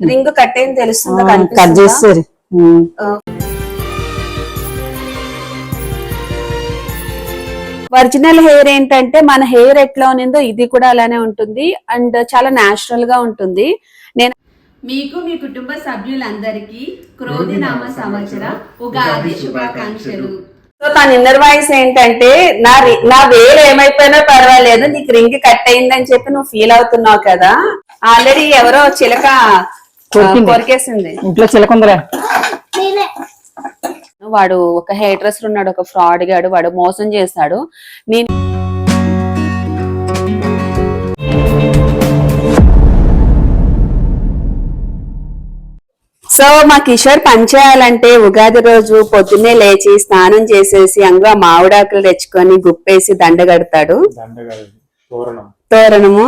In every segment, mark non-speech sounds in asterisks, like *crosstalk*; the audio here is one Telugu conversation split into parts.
రింగ్ తెలుస్తుందా కట్? చేస్తారు ఉమ్. ఒరిజినల్ హెయిర్ ఏంటంటే మన హెయిర్ ఎట్లా ఉన్నిందో ఇది కూడా అలానే ఉంటుంది అండ్ చాలా నాచురల్గా ఉంటుంది నేను మీకు మీ కుటుంబ సభ్యులందరికీ క్రోధి నామ సంవత్సర ఉగాది శుభాకాంక్షలు సో తన ఇన్నర్ వాయిస్ ఏంటంటే నా రి- నా వేలు ఏమైపోయినా పర్వాలేదు నీకు రింగ్ కట్ అయిందని చెప్పి నువ్వు ఫీల్ అవుతున్నావు కదా ఆల్రెడీ ఎవరో చిలక. కొరికేసింది. ఇంట్లో చిలకుందరా. వాడు ఒక హెయిర్ డ్రెస్సర్ ఉన్నాడు ఒక ఫ్రాడ్ గాడు వాడు మోసం చేశాడు. నేను సో మా కిషోర్ పని చేయాలంటే ఉగాది రోజు పొద్దున్నే లేచి స్నానం చేసేసి అందులో మామిడాకులు తెచ్చుకొని గుప్పేసి దండ కడతాడు. దండగా తోరణం. తోరణము.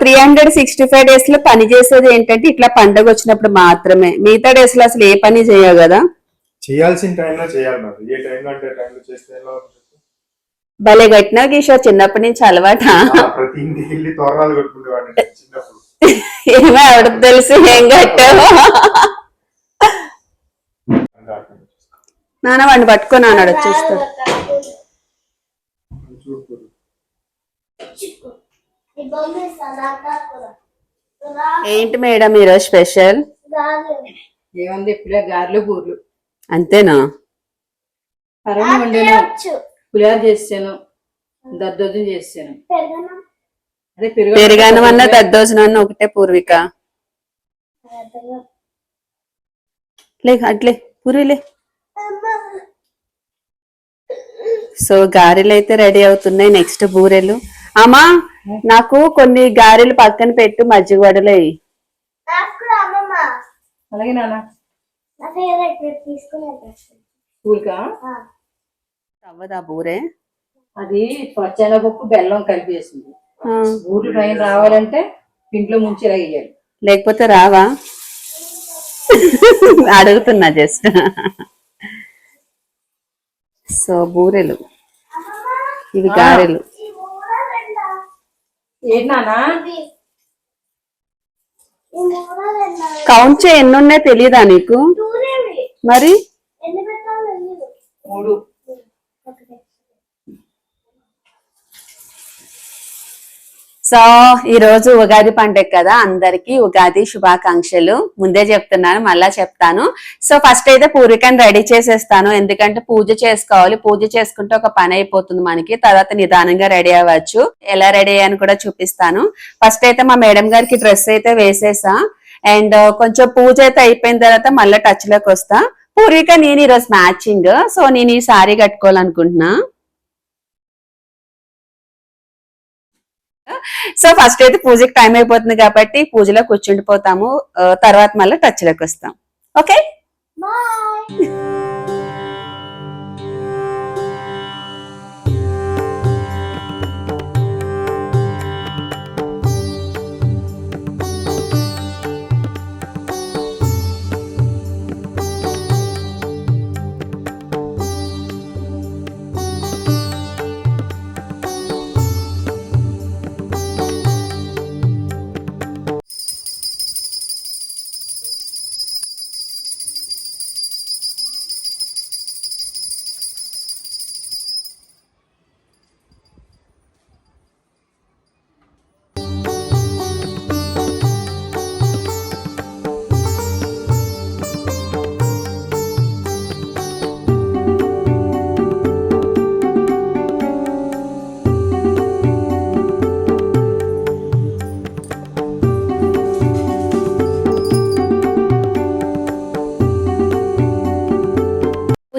త్రీ హండ్రెడ్ సిక్స్టీ ఫైవ్ డేస్లో పని చేసేది ఏంటంటే ఇట్లా పండగ వచ్చినప్పుడు మాత్రమే. మిగతా డేస్లో అసలు ఏ పని చేయవు కదా? చేయాల్సిన టైంలో చేయాలి మరి. ఏ టైంలో అంటే టైంలో చేస్తే ఎలా ఉంటుంది? భలే కట్టినా కిషోర్ చిన్నప్పటి నుంచి అలవాట? ఆ, ప్రతి ఇంటికి వెళ్ళి తోరణాలు కొట్టుకుంటేవాడిని నేను చిన్నప్పుడు. ఏమో ఎవరికి తెలుసు ఏం కట్టావు. నాన్న వాడిని పట్టుకొని అన్నాడు చూస్తాడు చూడు ఏంటి మేడం ఈరోజు స్పెషల్? ఏముంది ఇప్పుడే గారెలు బూర్లు. అంతేనా? పరమ వండాను పులిహార చేసాను దద్దోజనం చేసాను అదే పెరుగు పెరిగాను అన్న దద్దోజనం ఒకటే పూర్విక. లే అట్లే పూరిలే. సో గారెలు అయితే రెడీ అవుతున్నాయి నెక్స్ట్ బూరెలు. అమ్మా నాకు కొన్ని గారెలు పక్కన పెట్టు మజ్జిగ వడలు. ఎయ్. అలాగే నాన్న. నా ఫేవరెట్ తీసుకునే స్కూల్కా? అవ్వదా బూరే? అది పప్పు బెల్లం కలిపేసింది. ఆ, ఊర్లు పైన రావాలంటే పింట్లో ముంచి వేయాలి. లేకపోతే రావా? అడుగుతున్నా జస్ట్. సో బూరెలు. ఇవి గారెలు. కౌంట్ చేయి ఎన్ని ఉన్నాయో తెలియదా నీకు మరి? ఎన్ని పెట్టాలో తెలియదు మూడు. సో ఈ రోజు ఉగాది పండుగ కదా అందరికి ఉగాది శుభాకాంక్షలు. ముందే చెప్తున్నాను మళ్ళా చెప్తాను. సో ఫస్ట్ అయితే పూరికని రెడీ చేసేస్తాను. ఎందుకంటే పూజ చేసుకోవాలి. పూజ చేసుకుంటే ఒక పని అయిపోతుంది మనకి. తర్వాత నిదానంగా రెడీ అవ్వచ్చు. ఎలా రెడీ అయ్యాను కూడా చూపిస్తాను. ఫస్ట్ అయితే మా మేడం గారికి డ్రెస్ అయితే వేసేసా. అండ్ uh, కొంచెం పూజ అయితే అయిపోయిన తర్వాత మళ్ళీ టచ్లోకి వస్తా. పూర్విక నేను ఈరోజు మ్యాచింగ్ సో నేను ఈ సారీ కట్టుకోవాలనుకుంటున్నా. సో ఫస్ట్ అయితే పూజకి టైం అయిపోతుంది కాబట్టి పూజలో కూర్చుండిపోతాము తర్వాత మళ్ళీ టచ్లోకి వస్తాం. ఓకే?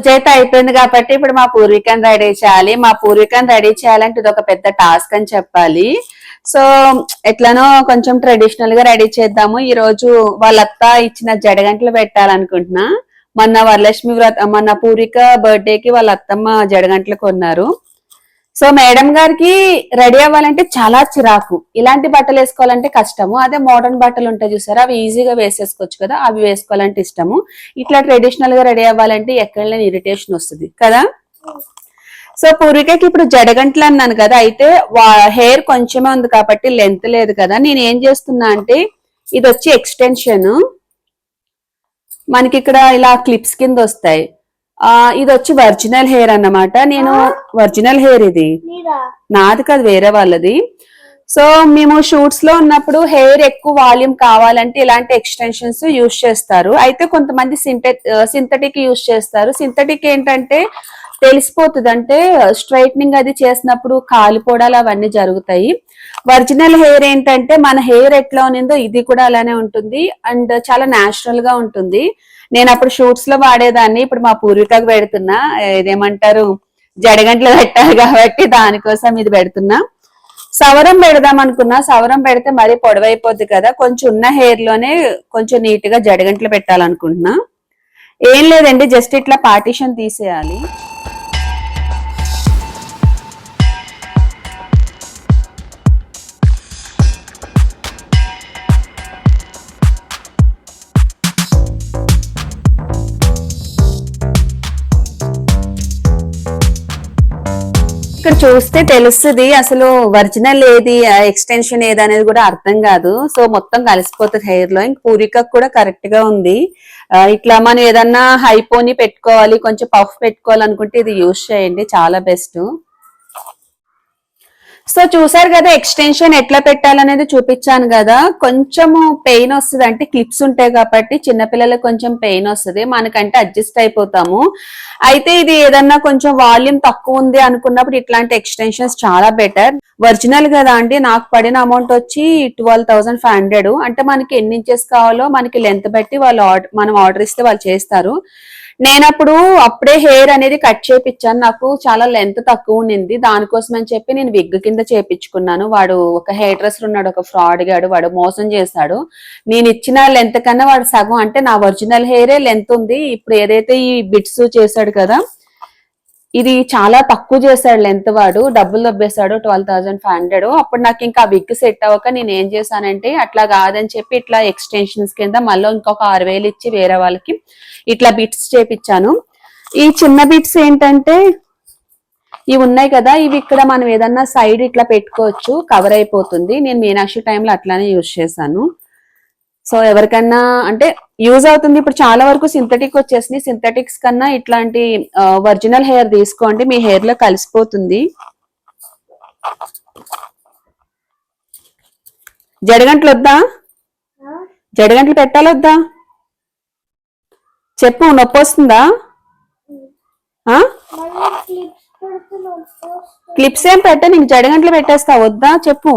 చేత అయిపోయింది కాబట్టి ఇప్పుడు మా పూర్వీకం రెడీ చేయాలి. మా పూర్వీకం రెడీ చేయాలంటే ఇది ఒక పెద్ద టాస్క్ అని చెప్పాలి. సో ఎట్లనో కొంచెం ట్రెడిషనల్గా రెడీ చేద్దాము. ఈ రోజు వాళ్ళత్త ఇచ్చిన జడగంటలు పెట్టాలనుకుంటున్నా. మొన్న వరలక్ష్మి వ్రత మొన్న పూర్విక బర్త్డే కి వాళ్ళ అత్తమ్మ జడగంటలు కొన్నారు. సో మేడం గారికి రెడీ అవ్వాలంటే చాలా చిరాకు. ఇలాంటి బట్టలు వేసుకోవాలంటే కష్టము. అదే మోడర్న్ బట్టలు ఉంటాయి చూసారా? అవి ఈజీగా వేసేసుకోవచ్చు కదా? అవి వేసుకోవాలంటే ఇష్టము. ఇట్లా ట్రెడిషనల్గా రెడీ అవ్వాలంటే ఎక్కడ ఇరిటేషన్ వస్తుంది. కదా? సో పూర్వికకి ఇప్పుడు జడగంటలు అన్నాను కదా అయితే హెయిర్ కొంచెమే ఉంది కాబట్టి లెంత్ లేదు కదా. నేను ఏం చేస్తున్నా అంటే ఇది వచ్చి ఎక్స్టెన్షన్ మనకి ఇక్కడ ఇలా క్లిప్స్ కింద వస్తాయి. ఇది వచ్చి ఒరిజినల్ హెయిర్ అన్నమాట. నేను ఒరిజినల్ హెయిర్ ఇది. నీదా కాదు వేరే వాళ్ళది. సో మేము షూట్స్లో ఉన్నప్పుడు హెయిర్ ఎక్కువ వాల్యూమ్ కావాలంటే ఇలాంటి ఎక్స్టెన్షన్స్ యూజ్ చేస్తారు. అయితే కొంతమంది సింథటిక్ యూజ్ చేస్తారు. సింథటిక్ ఏంటంటే తెలిసిపోతుంది అంటే స్ట్రైట్నింగ్ అది చేసినప్పుడు కాలిపోవడాలు అవన్నీ జరుగుతాయి. ఒరిజినల్ హెయిర్ ఏంటంటే మన హెయిర్ ఎట్లా ఉన్నిందో ఇది కూడా అలానే ఉంటుంది. అండ్ చాలా నాచురల్గా ఉంటుంది. నేను అప్పుడు షూట్స్లో వాడేదాన్ని. ఇప్పుడు మా పూర్వీకకు పెడుతున్నా. ఇదేమంటారు? జడగంటలు పెట్టారు కాబట్టి దానికోసం ఇది పెడుతున్నా. సవరం పెడదాం అనుకున్నా. సవరం పెడితే మరీ పొడవైపోద్ది కదా. కొంచెం ఉన్న హెయిర్లోనే కొంచెం నీట్గా జడగంటలు పెట్టాలనుకుంటున్నా. ఏం లేదండి జస్ట్ ఇట్లా పార్టీషన్ తీసేయాలి. ఇక్కడ చూస్తే తెలుస్తుంది అసలు ఒరిజినల్ ఏది ఎక్స్టెన్షన్ ఏది అనేది కూడా అర్థం కాదు. సో మొత్తం కలిసిపోతుంది హెయిర్లో. ఇంక పూరిక కూడా కరెక్ట్గా ఉంది. ఇట్లా మనం ఏదన్నా హైపోని పెట్టుకోవాలి కొంచెం పఫ్ పెట్టుకోవాలనుకుంటే ఇది యూజ్ చేయండి. చాలా బెస్ట్. సో చూసారు కదా ఎక్స్టెన్షన్ ఎట్లా పెట్టాలనేది చూపించాను కదా. కొంచెము పెయిన్ వస్తుంది అంటే క్లిప్స్ ఉంటాయి కాబట్టి చిన్నపిల్లలకు కొంచెం పెయిన్ వస్తుంది. మనకంటే అడ్జస్ట్ అయిపోతాము. అయితే ఇది ఏదన్నా కొంచెం వాల్యూమ్ తక్కువ ఉంది అనుకున్నప్పుడు ఇట్లాంటి ఎక్స్టెన్షన్స్ చాలా బెటర్ ఒరిజినల్ కదా అండి నాకు పడిన అమౌంట్ వచ్చి ట్వెల్వ్ థౌసండ్ ఫైవ్ హండ్రెడ్ అంటే మనకి ఎన్ని ఇంచెస్ కావాలో మనకి లెంత్ బట్టి వాళ్ళు ఆర్డర్ మనం ఆర్డర్ ఇస్తే వాళ్ళు చేస్తారు. నేనప్పుడు అప్పుడే హెయిర్ అనేది కట్ చేపించాను నాకు చాలా లెంత్ తక్కువ ఉండింది. దానికోసం అని చెప్పి నేను విగ్ కింద చేపించుకున్నాను వాడు ఒక హెయిర్ డ్రెస్సర్ ఉన్నాడు ఒక ఫ్రాడ్ గాడు. వాడు మోసం చేశాడు. నేను ఇచ్చిన లెంత్ కన్నా వాడు సగం. అంటే నా ఒరిజినల్ హెయిరే లెంత్ ఉంది. ఇప్పుడు ఏదైతే ఈ బిట్స్ చేశాడు కదా ఇది చాలా తక్కువ చేశాడు లెంత్ వాడు డబ్బులు దబ్బేశాడు ట్వెల్వ్ థౌసండ్ ఫైవ్ హండ్రెడ్ అప్పుడు నాకు ఇంకా విగ్ సెట్ అవ్వక నేను ఏం చేశానంటే అట్లా కాదని చెప్పి ఇట్లా ఎక్స్టెన్షన్స్ కింద మళ్ళీ ఇంకొక ఆరు వేలు ఇచ్చి వేరే వాళ్ళకి ఇట్లా బిట్స్ చేపించాను ఈ చిన్న బిట్స్ ఏంటంటే ఇవి ఉన్నాయి కదా ఇవి ఇక్కడ మనం ఏదన్నా సైడ్ ఇట్లా పెట్టుకోవచ్చు కవర్ అయిపోతుంది. నేను మీనాక్షి టైంలో అట్లానే యూజ్ చేశాను. సో ఎవరికన్నా అంటే యూజ్ అవుతుంది. ఇప్పుడు చాలా వరకు సింథటిక్ వచ్చేసింది సింథటిక్స్ కన్నా ఇట్లాంటి ఒరిజినల్ హెయిర్ తీసుకోండి. మీ హెయిర్లో కలిసిపోతుంది. జడగంటలు వద్దా జడగంటలు పెట్టాలొద్దా? చెప్పు నొప్పి వస్తుందా క్లిప్స్ ఏం పెట్ట నీకు జడగంటలు పెట్టేస్తా. వద్దా? చెప్పు.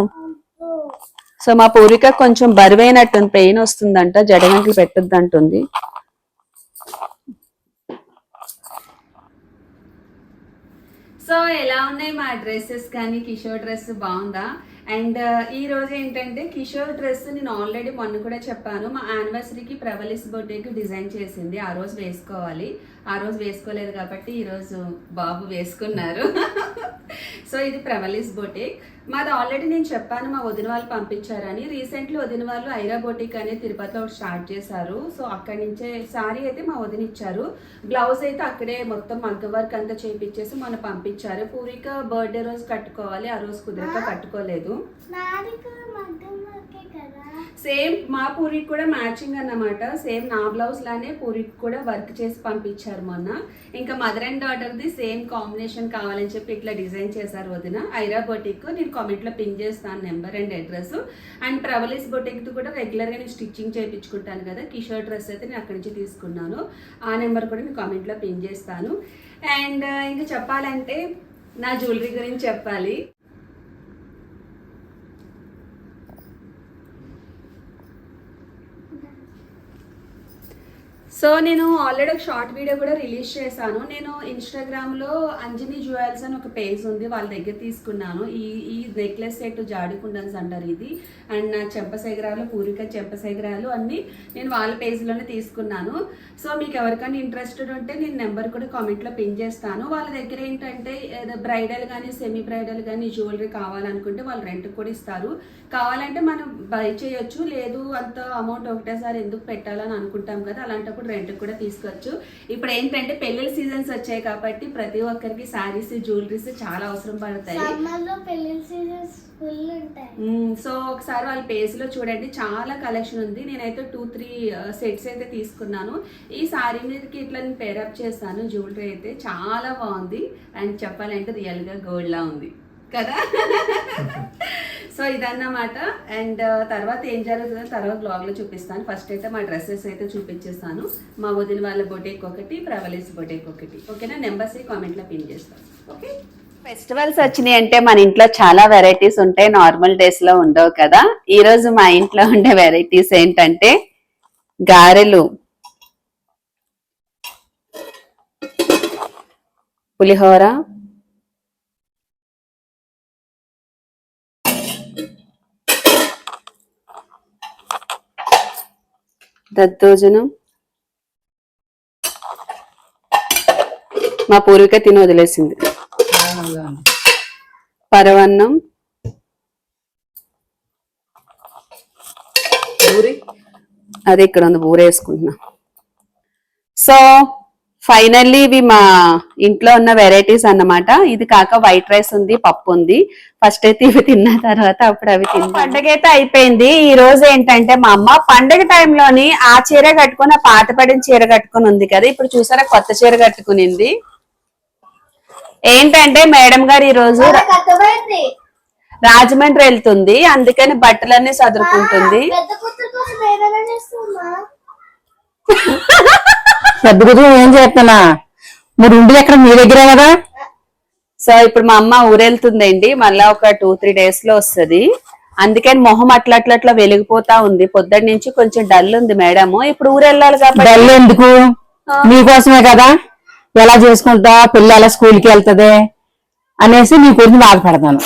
సో మా పూర్విక కొంచెం బరువైనట్టుంది పెయిన్ వస్తుందంట జడగంటలు పెట్టద్దు అంటుంది సో ఎలా ఉన్నాయి మా డ్రెస్సెస్ కానీ? కిషోర్ డ్రెస్ బాగుందా? అండ్ ఈ రోజు ఏంటంటే కిషోర్ డ్రెస్ నేను ఆల్రెడీ మొన్న కూడా చెప్పాను. మా యానివర్సరీకి ప్రవలిస్ బర్త్డేకి డిజైన్ చేసింది. ఆ రోజు వేసుకోవాలి. ఆ రోజు వేసుకోలేదు కాబట్టి ఈ రోజు బాబు వేసుకున్నారు. సో ఇది ప్రవలిస్ బొటిక్. మాది ఆల్రెడీ నేను చెప్పాను మా వదిన వాళ్ళు పంపించారని. రీసెంట్లీ వదిన వాళ్ళు ఐరా బొటిక్ అనేది తిరుపతిలో స్టార్ట్ చేశారు. సో అక్కడి నుంచే సారీ అయితే మా వదిన ఇచ్చారు. బ్లౌజ్ అయితే అక్కడే మొత్తం మగ్గ వర్క్ అంతా చేపించేసి మొన్న పంపించారు. పూరిక బర్త్డే రోజు కట్టుకోవాలి ఆ రోజు కుదిరక కట్టుకోలేదు. సేమ్ మా పూరికి కూడా మ్యాచింగ్ అన్నమాట. సేమ్ నా బ్లౌజ్ లానే పూరికి కూడా వర్క్ చేసి పంపించారు. మొన్న ఇంకా మదర్ అండ్ డాటర్ది సేమ్ కాంబినేషన్ కావాలని చెప్పి ఇట్లా డిజైన్ చేశారు వదిన. ఐరా బొటిక్ నేను కామెంట్లో పిన్ చేస్తాను number and address and Pravali's బొటిక్ది కూడా రెగ్యులర్గా నేను స్టిచ్చింగ్ చేయించుకుంటాను కదా. కిషోర్ డ్రెస్ అయితే నేను అక్కడి నుంచి తీసుకున్నాను. ఆ నెంబర్ కూడా నేను కామెంట్లో పిన్ చేస్తాను. అండ్ ఇంకా చెప్పాలంటే నా జ్యువెలరీ గురించి చెప్పాలి. సో నేను ఆల్రెడీ ఒక షార్ట్ వీడియో కూడా రిలీజ్ చేశాను. నేను ఇన్స్టాగ్రామ్లో అంజని అంజనీ జ్యువెల్స్ అని ఒక పేజ్ ఉంది వాళ్ళ దగ్గర తీసుకున్నాను. ఈ ఈ నెక్లెస్ సెట్ జాడికుండన్స్ అంటారు ఇది. అండ్ నా చెంపసేగరాలు పూరిక చెంపసేగరాలు అన్నీ నేను వాళ్ళ పేజ్లోనే తీసుకున్నాను. సో మీకు ఎవరికైనా ఇంట్రెస్టెడ్ ఉంటే నేను నెంబర్ కూడా కామెంట్లో పిన్ చేస్తాను. వాళ్ళ దగ్గర ఏంటంటే బ్రైడల్ కానీ సెమీ బ్రైడల్ కానీ జ్యువెలరీ కావాలనుకుంటే వాళ్ళు రెంట్ కూడా ఇస్తారు. కావాలంటే మనం బై చేయొచ్చు లేదు అంత అమౌంట్ ఒకటేసారి ఎందుకు పెట్టాలని అనుకుంటాం కదా అలాంటప్పుడు రెంట్ కూడా తీసుకోవచ్చు. ఇప్పుడు ఏంటంటే పెళ్ళిళ్ళ సీజన్స్ వచ్చాయి కాబట్టి ప్రతి ఒక్కరికి శారీస్ జ్యువెలరీస్ చాలా అవసరం పడతాయి. సో ఒకసారి వాళ్ళ పేజ్లో చూడండి. చాలా కలెక్షన్ ఉంది. నేనైతే టూ త్రీ సెట్స్ అయితే తీసుకున్నాను. ఈ సారీ మీదకి ఇట్లా నేను పేరప్ చేస్తాను జ్యువెలరీ అయితే చాలా బాగుంది. అండ్ చెప్పాలంటే రియల్గా గోల్డ్ లా ఉంది. కదా? సో ఇదన్నమాట. అండ్ తర్వాత ఏం జరుగుతుందో తర్వాత బ్లాగ్లో చూపిస్తాను. ఫస్ట్ అయితే మా డ్రెస్సెస్ అయితే చూపించేస్తాను. మా వదిన వాళ్ళ బొటేక్ ఒకటి ప్రవలేస్ బొటేక్ ఒకటి. ఓకేనా? నెంబర్స్ కామెంట్లో పిన్ చేస్తాను. ఓకే? ఫెస్టివల్స్ వచ్చినాయి అంటే మన ఇంట్లో చాలా వెరైటీస్ ఉంటాయి. నార్మల్ డేస్లో ఉండవు కదా. ఈ రోజు మా ఇంట్లో ఉండే వెరైటీస్ ఏంటంటే గారెలు పులిహోర దద్దోజనం. మా పూర్విక తిని వదిలేసింది. పరవన్నం. పూరి అది ఇక్కడ ఉంది బూర వేసుకుంటున్నా. సో ఫైనల్లీ ఇవి మా ఇంట్లో ఉన్న వెరైటీస్ అన్నమాట. ఇది కాక వైట్ రైస్ ఉంది పప్పు ఉంది. ఫస్ట్ అయితే ఇవి తిన్న తర్వాత అప్పుడు అవి తిన్న పండగ అయితే అయిపోయింది. ఈ రోజు ఏంటంటే మా అమ్మ పండగ టైంలోని ఆ చీర కట్టుకొని ఆ పాత పడిన చీర కట్టుకొని ఉంది కదా. ఇప్పుడు చూసారా కొత్త చీర కట్టుకునింది. ఏంటంటే మేడం గారు ఈ రోజు రాజమండ్రి వెళ్తుంది. అందుకని బట్టలన్నీ సదురుకుంటుంది. *laughs* పెద్ద కుటుంబం ఏం చేస్తున్నా మరి ఉండేది ఎక్కడ మీ దగ్గరే కదా? సో ఇప్పుడు మా అమ్మ ఊరెళ్తుందండి. మళ్ళా ఒక టూ త్రీ డేస్లో వస్తది. అందుకని మొహం అట్లా అట్లా అట్లా వెలిగిపోతా ఉంది. పొద్దున్న నుంచి కొంచెం డల్ ఉంది మేడం ఇప్పుడు ఊరెళ్ళాలి కాబట్టి డల్ ఎందుకు? మీకోసమే కదా? ఎలా చేసుకుంటా? పిల్ల ఎలా స్కూల్కి వెళ్తది? అనేసి మీ గురించి బాధపడతాను.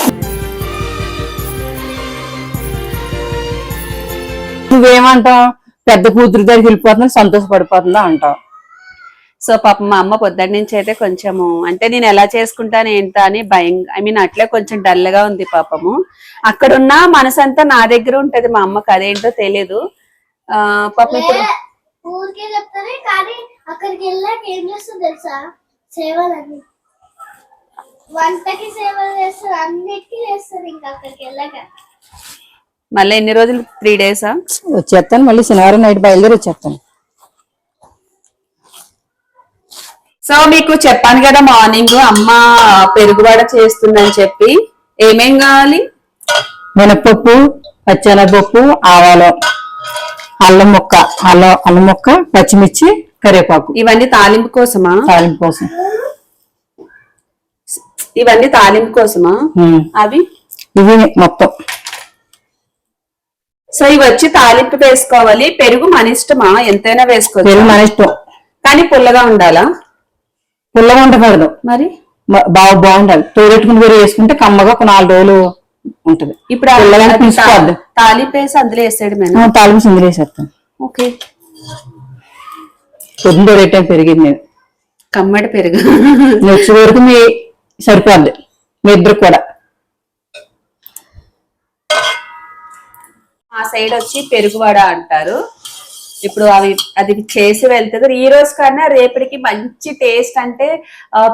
నువ్వేమంటావు? పెద్ద కూతురు దగ్గరికి వెళ్ళిపోతున్నా సంతోషపడిపోతుందా అంటావు. సో పాపం మా అమ్మ పొద్దున్న నుంచి అయితే కొంచెము అంటే నేను ఎలా చేసుకుంటాను ఏంటా అని భయం ఐ మీన్ అట్లే కొంచెం డల్గా ఉంది పాపము. అక్కడున్న మనసంతా నా దగ్గర ఉంటది మా అమ్మకి అదేంటో తెలియదు ఆ పాపం ఇప్పుడు ఊరికే చెప్తారే కానీ అక్కడికి వెళ్ళాక ఏం చేస్తుంది తెలుసా? సేవలన్నీ. వంటకి సేవలు చేస్తారు అన్నిటికీ చేస్తారు ఇంకా అక్కడికి వెళ్ళాక. మళ్ళీ ఎన్ని రోజులు? త్రీ డేసా వచ్చేస్తాను మళ్ళీ శనివారం నైట్ బయలుదేరి వచ్చేస్తాను. సో మీకు చెప్పాను కదా మార్నింగ్ అమ్మ పెరుగువడ చేస్తుందని చెప్పి. ఏమేం కావాలి? మినపప్పు పచ్చెనగపప్పు ఆవాలు అల్లం ముక్క అల్లం అల్లం ముక్క పచ్చిమిర్చి కరివేపాకు. ఇవన్నీ తాలింపు కోసమా? తాలింపు కోసం. ఇవన్నీ తాలింపు కోసమా. అవి? ఇవి మొత్తం. సో ఇవి వచ్చి తాలింపు వేసుకోవాలి. పెరుగు మన ఇష్టమా? ఎంతైనా పెరుగు వేసుకోవచ్చు మన ఇష్టం. కానీ పుల్లగా ఉండాలా? పుల్లగా ఉండకూడదు మరి? బాగా బాగుండాలి తోడెట్టుకుని వేరే వేసుకుంటే కమ్మగా ఒక నాలుగు రోజులు ఉంటది. ఇప్పుడు తీసుకోవద్దు. తాలింపు వేసి అందులో వేసాడు మేము తాలింపు సింగిల్ వేసేస్తాను ఓకే. పొద్దున తోడెట్టాను పెరిగింది. నేను కమ్మడి పెరుగు. నెక్స్ట్ వరకు మీ సరిపోద్ది. మీ ఇద్దరు కూడా. ఆ సైడ్ వచ్చి పెరుగువడ అంటారు. ఇప్పుడు అవి అది చేసి వెళ్తుంది. ఈ రోజు కన్నా రేపటికి మంచి టేస్ట్ అంటే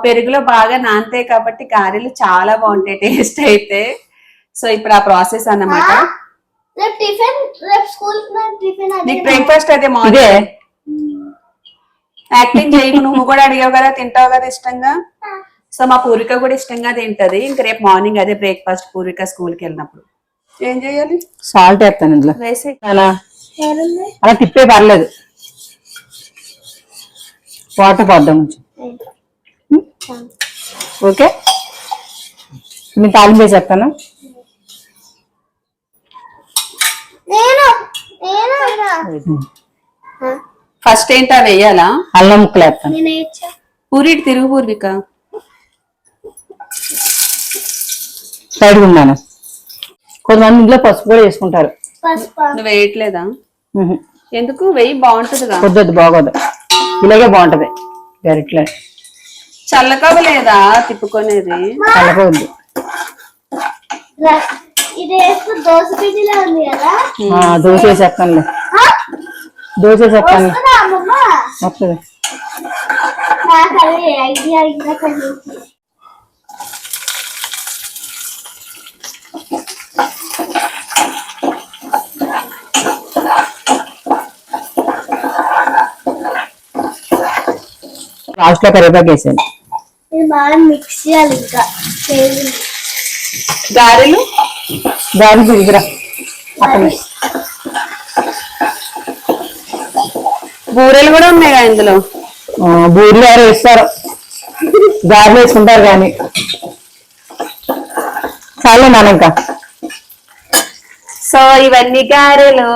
పెరుగులో బాగా నానతాయి కాబట్టి గారెలు చాలా బాగుంటాయి టేస్ట్ అయితే. సో ఇప్పుడు ఆ ప్రాసెస్ అన్నమాట. నీకు బ్రేక్ఫాస్ట్ అయితే ఇదే. మార్నింగ్ యాక్టింగ్ చేయకు. నువ్వు కూడా అడిగావు కదా తింటావు కదా ఇష్టంగా? సో మా పూర్విక కూడా ఇష్టంగా తింటది. ఇంక రేపు మార్నింగ్ అదే బ్రేక్ఫాస్ట్ పూర్విక స్కూల్కి వెళ్ళినప్పుడు. ఏం చేయాలి? సాల్ట్ వేస్తాను ఇందులో. వేసే అలా ఎవరుంది? అలా తిప్పే పర్లేదు. వాటర్ పోద్దాం కొంచెం. ఓకే? మీ తాలింపు వేసేస్తాను నేను నేను ఫస్ట్ ఏంటా వేయాలా? అల్లం ముక్కలు వేస్తాను. నేను ఇచ్చా పూరి ఇటు తిరుగు పూర్విక. సైడ్ ఉన్నాను. కొంతమంది ఇంట్లో పసుపు కూడా వేసుకుంటారు. పసుపు? నువ్వు వేయట్లేదా. ఎందుకు? వెయ్యి బాగుంటుందిగా. వద్దొద్దు బాగోదు. ఇలాగే బాగుంటది. గరిట్లో తిప్పుకునేది. ఇది వేస్తే దోశ పిండిలా ఉంది దోశ ఆ? దోశ వేసేస్తాను. వస్తుందా ఐడియా లాస్ట్లో కరివేపాకు వేసాను మిక్స్ చేయాలి ఇంకా. గారెలు? తీసుకురా. అక్కడ. బూరెలు కూడా ఉన్నాయి కదా ఇందులో బూర్లు ఎవరు వేస్తారు? గాలి వేసుకుంటారు కానీ. చాలే నాన్న ఇంకా. సో ఇవన్నీ గారెలు.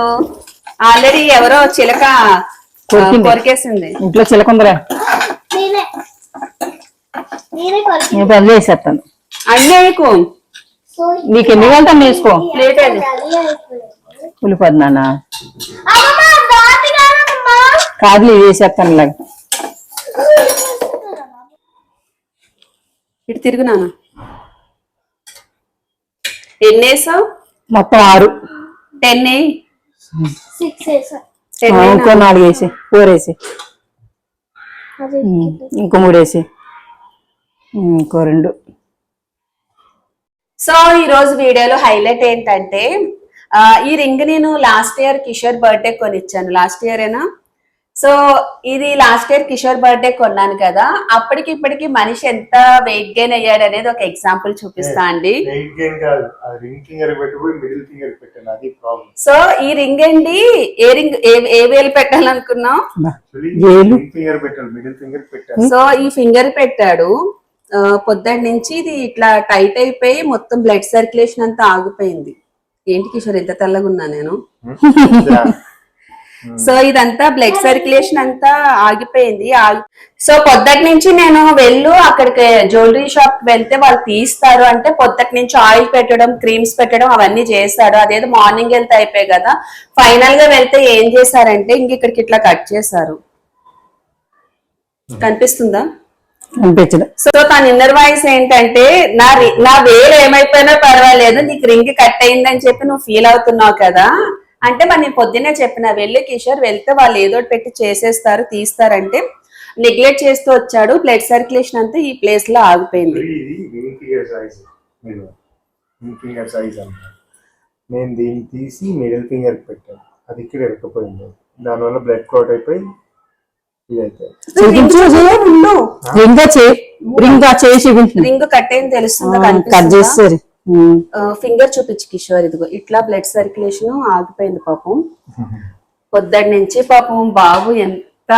ఆల్రెడీ ఎవరో చిలక. కొరికేసింది. ఇంట్లో చిలకుందరా నేనే నేనే పనులు వేసేస్తాను. అన్నీ వేయకు నీకు ఎన్ని గంటలు వేసుకో? ప్లేట్ అది అయిపోయింది. ఉల్లిపోదు నాన్న. కాదులు వేసేస్తాను ఇలాగ. ఇటు తిరుగు నాన్న. ఎన్ని వేసావు? మొత్తం ఆరు. టెన్ ఇంకో నాలుగు వేసి ఫోర్ వేసి. ఇంకో మూడు వేసి. ఇంకో రెండు. సో ఈ రోజు వీడియోలో హైలైట్ ఏంటంటే ఈ రింగ్ నేను లాస్ట్ ఇయర్ కిషోర్ బర్త్డే కొనిచ్చాను. లాస్ట్ ఇయర్ ఏనా? సో ఇది లాస్ట్ ఇయర్ కిషోర్ బర్త్డే కొన్నాను కదా. అప్పటికి ఇప్పటికి మనిషి ఎంత వెయిట్ గెయిన్ అయ్యాడు అనేది ఒక ఎగ్జాంపుల్ చూపిస్తా అండి. వెయిట్ గెయిన్ కాదు. ఆ రింగ్ ఫింగర్ పెట్టిపోయి మిడిల్ ఫింగర్ పెట్టాను. అది ప్రాబ్లం సో ఈ రింగ్ అండి ఏ రింగ్ ఏ ఏ వేలు పెట్టాలనుకున్నాం సో ఈ ఫింగర్ పెట్టాడు. పొద్దున్న నుంచి ఇది ఇట్లా టైట్ అయిపోయి మొత్తం బ్లడ్ సర్క్యులేషన్ అంతా ఆగిపోయింది. ఏంటి కిషోర్ ఎంత తెల్లగా ఉన్నా నేను? *laughs* సో ఇదంతా బ్లడ్ సర్క్యులేషన్ అంతా ఆగిపోయింది. ఆగి- సో పొద్దటి నుంచి నేను వెళ్ళు అక్కడికి జ్యువెలరీ షాప్ వెళ్తే వాళ్ళు తీస్తారు. అంటే పొద్దటి నుంచి ఆయిల్ పెట్టడం క్రీమ్స్ పెట్టడం అవన్నీ చేశాడు. అదేదో మార్నింగ్ వెళ్తే అయిపోయాయి కదా ఫైనల్గా వెళ్తే ఏం చేశారంటే ఇంక ఇక్కడికి ఇట్లా కట్ చేశారు. కనిపిస్తుందా? అనిపించదు. సో తన ఇన్నర్ వాయిస్ ఏంటంటే నా రి- నా వేలు ఏమైపోయినా పర్వాలేదు నీకు రింగ్ కట్ అయిందని చెప్పి నువ్వు ఫీల్ అవుతున్నావు కదా? అంటే మరి నేను పొద్దున్నే చెప్పిన వెళ్ళి కిషోర్ వెళ్తే వాళ్ళు ఏదో ఒకటి పెట్టి చేసేస్తారు తీస్తారంటే నెగ్లెక్ట్ చేస్తూ వచ్చాడు బ్లడ్ సర్క్యులేషన్ అంతా ఈ ప్లేస్లో ఆగిపోయింది. ఇది రింగ్ ఫింగర్ సైజ్ మీరు రింగ్ ఫింగర్ సైజ్ అంట. నేను దీన్ని తీసి మిడిల్ ఫింగర్ పెట్టాను. అది ఇక్కడ ఎరకపోయింది దానివల్ల బ్లడ్ క్లాట్ అయిపోయి రింగ్ చే రింగ్ చేసి రింగ్ కట్ అయింది తెలుస్తుందా కట్ చేస్తారు. ఫింగర్ చూపించు కిషోర్ ఇదిగో ఇట్లా బ్లడ్ సర్క్యులేషన్ ఆగిపోయింది పాపం. పొద్దుటి నుంచి పాపం బాబు ఎంత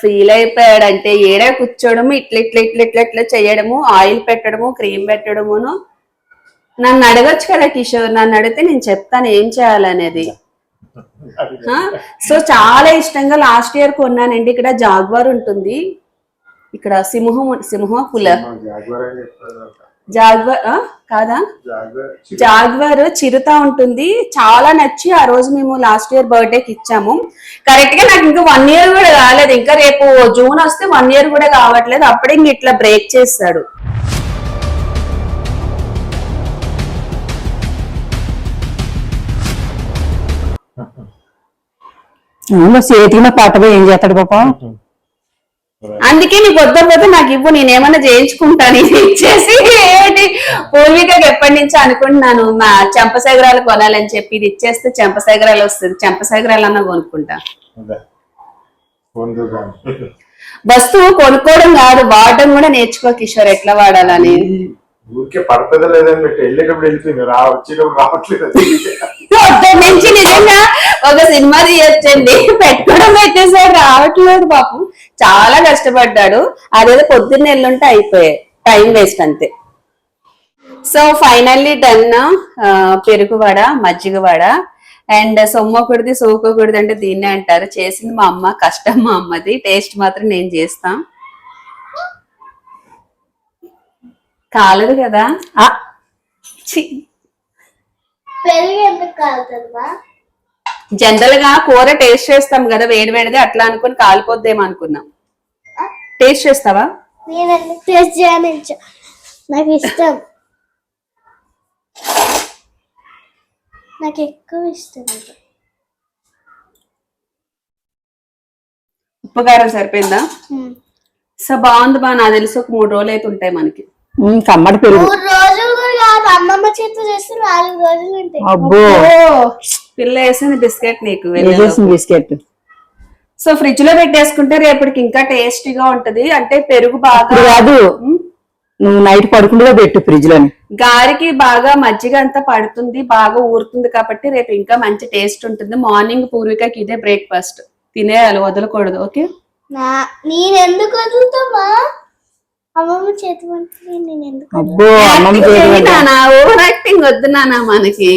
ఫీల్ అయిపోయాడంటే ఏడా కూర్చోవడము ఇట్లా ఇట్లా ఇట్లా ఇట్లా ఇట్లా చేయడము ఆయిల్ పెట్టడము క్రీమ్ పెట్టడమును. నన్ను అడగొచ్చు కదా కిషోర్ నన్ను అడిగితే నేను చెప్తాను ఏం చేయాలనేది? సో చాలా ఇష్టంగా లాస్ట్ ఇయర్ కొన్నానండి. ఇక్కడ జాగ్వార్ ఉంటుంది. ఇక్కడ సింహం సింహం పుల. జాగ్వర్? కాదా. జాగ్వర్ జాగ్వర్ చిరుత ఉంటుంది. చాలా నచ్చి ఆ రోజు మేము లాస్ట్ ఇయర్ బర్త్డే కి ఇచ్చాము. కరెక్ట్గా నాకు ఇంకా వన్ ఇయర్ కూడా కాలేదు. ఇంకా రేపు జూన్ వస్తే వన్ ఇయర్ కూడా కావట్లేదు. అప్పుడే ఇంక ఇట్లా బ్రేక్ చేస్తాడు. అవును, చేతికి ఏం చేస్తాడు పాపం? అందుకే నీకు వద్దపోతే నాకు ఇవ్వు నేనేమన్నా చేయించుకుంటాను ఇది ఇచ్చేసి ఏంటి పూర్వికకి ఎప్పటి నుంచో అనుకుంటున్నాను మా చెంపసగరాలు కొనాలని చెప్పి ఇది ఇచ్చేస్తే చెంపసగరాలు వస్తుంది చెంపసగరాలు అన్నా కొనుక్కుంటా. వస్తువు కొనుక్కోవడం కాదు వాడడం కూడా నేర్చుకో కిషోర్ ఎట్లా వాడాలని. ఊరికే పడతదా లేదని పెట్టి వెళ్ళేటప్పుడు వెళ్ళిపోయింది రా వచ్చేటప్పుడు రావట్లేదు నుంచి *laughs* నిజంగా ఒక సినిమా తీయొచ్చండి పెట్టుకోవడం పెట్టేసాడు రావట్లేదు పాపం చాలా కష్టపడ్డాడు. అదేదో పొద్దున్న ఎల్లుంటే అయిపోయాయి టైం వేస్ట్ అంతే. సో ఫైనల్లీ డన్ పెరుగు వడ మజ్జిగ వడ అండ్ సొమ్మకూడది సోకకూడదు అంటే దీన్నే అంటారు. చేసింది మా అమ్మ కష్టం మా అమ్మది. టేస్ట్ మాత్రం నేను చేస్తాను కాలదు కదా. జనరల్గా కూర టేస్ట్ చేస్తాం కదా వేడి వేడిది అట్లా అనుకుని కాలిపోద్దేమో అనుకున్నాం. టేస్ట్ చేస్తావా? టేస్ట్ చేయని. నాకు ఇష్టం. నాకు ఎక్కువ ఇష్టం ఉప్పు కారం సరిపోయిందా? సో బాగుంది బా నాకు తెలిసి ఒక మూడు రోజులు అయితే ఉంటాయి మనకి. కమ్మడి పెరుగు. మూడు రోజులు కూడా కాదు అమ్మమ్మ చేతితో చేస్తే నాలుగు రోజులు ఉంటాయి. అబ్బో. పిల్ల వేసింది బిస్కెట్ నీకు బిస్కెట్? సో ఫ్రిడ్జ్లో పెట్టేసుకుంటే రేపటికి ఇంకా టేస్టీగా ఉంటది. అంటే పెరుగు బాగా ఇప్పుడు కాదు నువ్వు నైట్ పడుకుంటూ పెట్టు ఫ్రిడ్జ్లోని గారికి బాగా మజ్జిగ అంతా పడుతుంది బాగా ఊరుతుంది కాబట్టి రేపు ఇంకా మంచి టేస్ట్ ఉంటుంది. మార్నింగ్ పూర్వికకి ఇదే బ్రేక్ఫాస్ట్ తినేయాలి వదలకూడదు ఓకే? నా నేను ఎందుకు వదులుతామా అమ్మమ్మ చేతి వంటలు నేను ఎందుకు అబ్బో అమ్మమ్మ చేతి ఓవర్ యాక్టింగ్ వద్దు నానా మనకి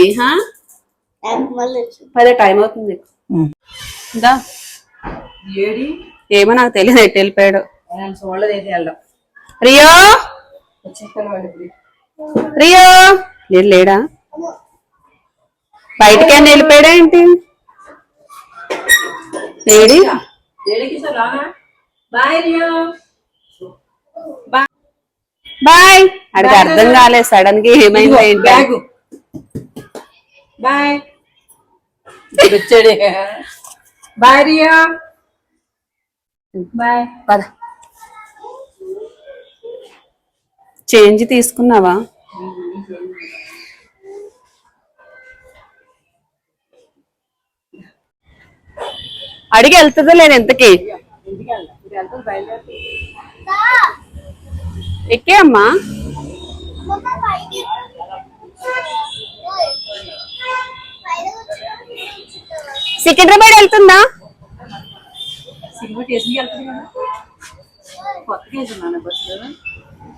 పదే టైం అవుతుంది. ఏమో నాకు తెలియదు ఎటు వెళ్ళిపోయాడు. రియో? రియో? నేను లేడా? బయటికి అని వెళ్ళిపోయాడా ఏంటి? లేడీ బాయ్ అడిగి అర్థం కాలేదు సడన్గా ఏమైంది? ఏంటి బాయ్ వచ్చాడే. బాయ్ రియా బాయ్ పద. చేంజ్ తీసుకున్నావా? అడిగి వెళ్తుందో లేదు ఎంతకి ఎక్కే అమ్మా. సికింద్రాబాద్ వెళ్తుందా?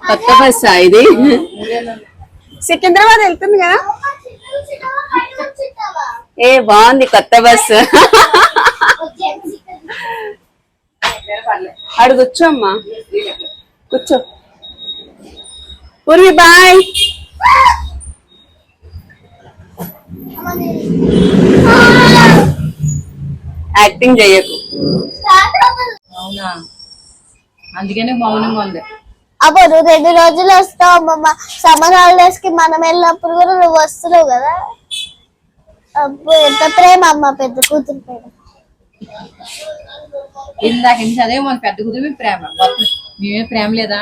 కొత్త బస్సా ఇది? సికింద్రాబాద్ వెళ్తుంది కదా? ఏ బాగుంది కొత్త బస్సు. ఓకే, అడు కూర్చో అమ్మా. కూర్చో. పూర్వి బాయ్ యాక్టింగ్ చెయ్యకు. అవునా? అందుకనే మౌనంగా ఉంది. అబ్బో నువ్వు రెండు రోజులు వస్తావు అమ్మమ్మ సమ్మర్ హాలిడేస్కి మనం వెళ్ళినప్పుడు కూడా నువ్వు వస్తున్నావు కదా. అబ్బో ఎంత ప్రేమ అమ్మ పెద్ద కూతురు ప్రేమ. ఇందాక నుంచి అదే మన పెద్ద కుదిరి ప్రేమ. మేమే ప్రేమ లేదా?